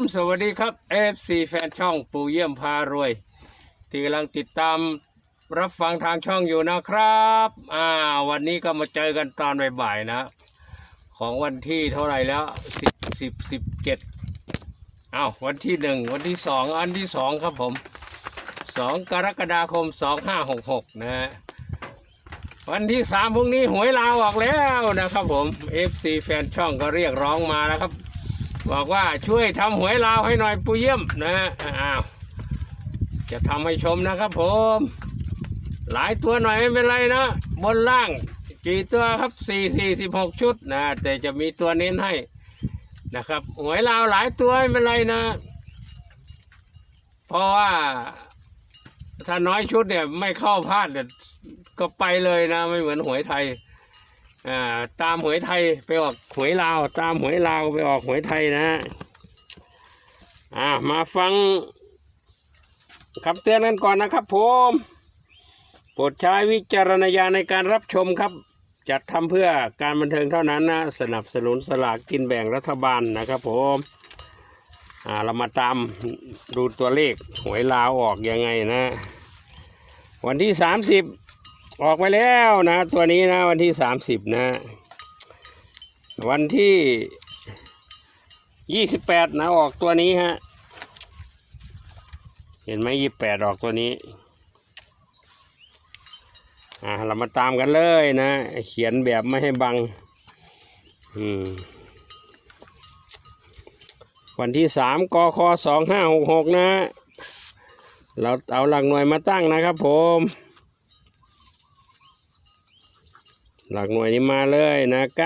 มสวัสดีครับ FC แฟนช่องปู่เยี่ยมพารวย ที่กำลังติดตามรับฟังทางช่องอยู่นะครับอ่าวันนี้ก็มาเจอกันตอนบ่ายๆนะ ของวันที่เท่าไหร่แล้วสิบสิบสิบเจ็ดอ้าววันที่หนึ่งวันที่สองอันที่สองครับผมสองกรกฎาคมสองห้าหกหกนะฮะวันที่สามพรุ่งนี้หวยลาวออกแล้วนะครับผม FC แฟนช่องก็เรียกร้องมาแล้วครับ บอกว่าช่วยทำหวยลาวให้หน่อยปูเยี่ยมนะอ้าวจะทำให้ชมนะครับผม หลายตัวหน่อยไม่เป็นไรนะ บนล่างกี่ตัวครับสี่สี่สิบหกชุดนะ แต่จะมีตัวเน้นให้นะครับหวยลาวหลายตัวไม่เป็นไรนะ เพราะว่าถ้าน้อยชุดเนี่ยไม่เข้าพลาดเนี่ยก็ไปเลยนะ ไม่เหมือนหวยไทย อ่าตามหวยไทยไปออกหวยลาว ตามหวยลาวไปออกหวยไทยนะอ่ามาฟังคำเตือนกันก่อนนะครับผมโปรดใช้วิจารณญาณในการรับชมครับ จัดทำเพื่อการบันเทิงเท่านั้นนะ สนับสนุนสลากกินแบ่งรัฐบาลนะครับผมอ่าเรามาตามดูตัวเลขหวยลาวออกยังไงนะ วันที่สามสิบ ออกไปแล้วนะ ตัวนี้นะ วันที่สามสิบนะ วันที่ยี่สิบแปดนะออกตัวนี้ฮะ เห็นไหมยี่แปดออกตัวนี้ อ่าเรามาตามกันเลยนะ เขียนแบบไม่ให้บัง อืม วันที่สามกคสองห้าหกหกนะ เราเอาหลักหน่วยมาตั้งนะครับผม หลักหน่วยนี้มาเลยนะ 90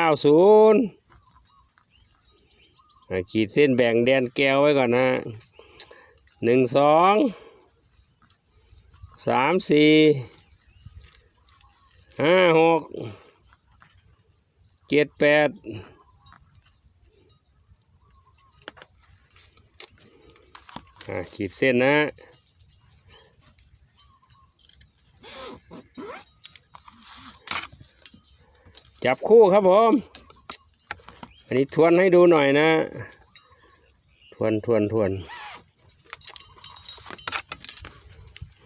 อะขีดเส้นแบ่งแดนแก้วไว้ก่อนนะหนึ่งสองสามสี่ห้าหกเจ็ดแปดขีดเส้นนะ จับคู่ครับผมอันนี้ทวนให้ดูหน่อยนะ ทวนทวนทวน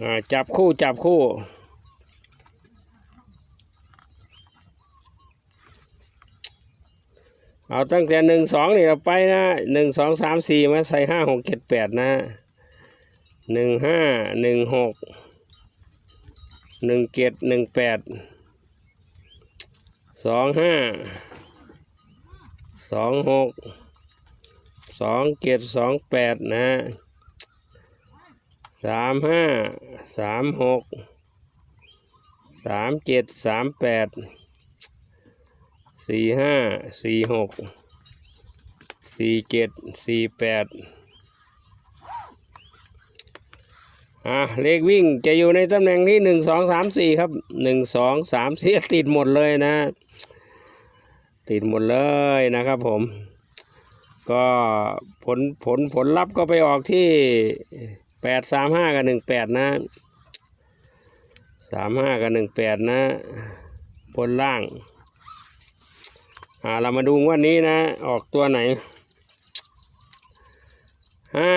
อ่าจับคู่จับคู่เอาตั้งแต่หนึ่งสองนี่เราไปนะหนึ่งสองสามสี่มาใส่ห้าหกเจ็ดแปดนะหนึ่งห้าหนึ่งหกหนึ่งเจ็ดหนึ่งแปด สองห้าสองหกสองเจ็ดสองแปดนะสามห้าสามหกสามเจ็ดสามแปดสี่ห้าสี่หกสี่เจ็ดสี่แปดอะเลขวิ่งจะอยู่ในตำแหน่งที่หนึ่งสองสามสี่ครับหนึ่งสองสามสี่ติดหมดเลยนะ ติดหมดเลยนะครับผม ก็ผลผลผลลัพธ์ก็ไปออกที่แปดสามห้ากับหนึ่งแปดนะสามห้ากับหนึ่งแปดนะบนล่าง อ่าเรามาดูวันนี้นะ ออกตัวไหนห้า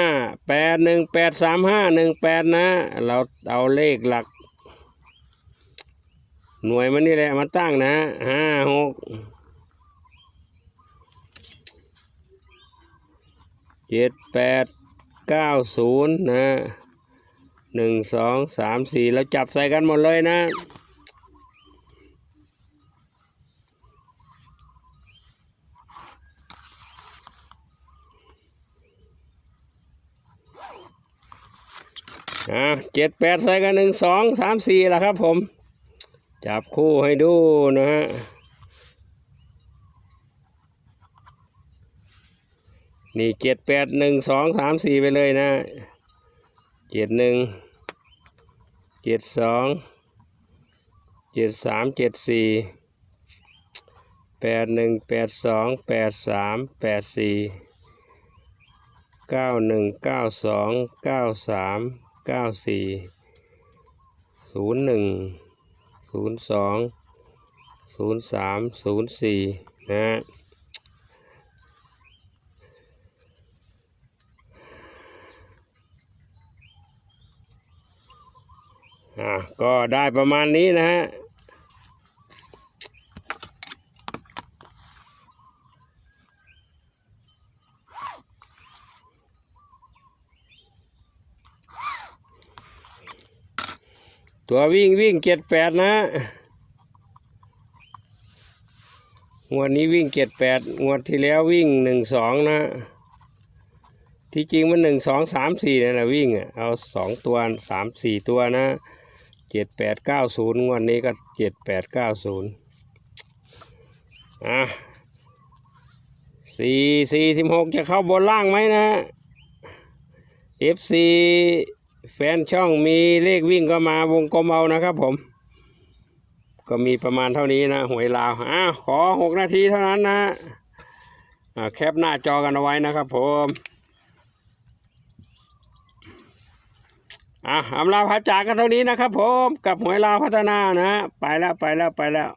แปดหนึ่งแปดสามห้าหนึ่งแปดนะ เราเอาเลขหลัก หน่วยมันนี่แหละมาตั้งนะห้าหก เจ็ดแปดเก้าศูนย์นะหนึ่งสองสามสี่เราจับใส่กันหมดเลยนะอ่าเจ็ดแปดใส่กันหนึ่งสองสามสี่ละครับผม จับคู่ให้ดูนะฮะ นี่เจ็ดแปดหนึ่งสองสามสี่ไปเลยนะเจ็ดหนึ่งเจ็ดสองเจ็ดสามเจ็ดสี่แปดหนึ่งแปดสองแปดสามแปดสี่เก้าหนึ่งเก้าสองเก้าสามเก้าสี่ศูนย์หนึ่งศูนย์สองศูนย์สามศูนย์สี่นะ อ่าก็ได้ประมาณนี้นะฮะตัววิ่งวิ่งเจ็ดแปดนะงวดนี้วิ่งเจ็ดแปดงวดที่แล้ววิ่งหนึ่งสองนะ ที่จริงมันหนึ่งสองสามสี่นี่นแหละวิ่งอะเอาสองตัวสามสี่ตัวนะ จ็ดแปดเก้าศูนย์งวดนี้ก็เจ็ดแปดเก้าศูนย์อะสี่สี่สิบหกจะเข้าบนล่างไหมนะ FC แฟนช่องมีเลขวิ่งก็มาวงกลมเอานะครับผม ก็มีประมาณเท่านี้นะ หวยลาวอะขอหกนาทีเท่านั้นนะอ่าแคปหน้าจอกันเอาไว้นะครับผม อะอำลาพระจากกันเท่านี้นะครับผมกับหวยลาวพัฒนานะ ไปแล้วไปแล้วไปแล้ว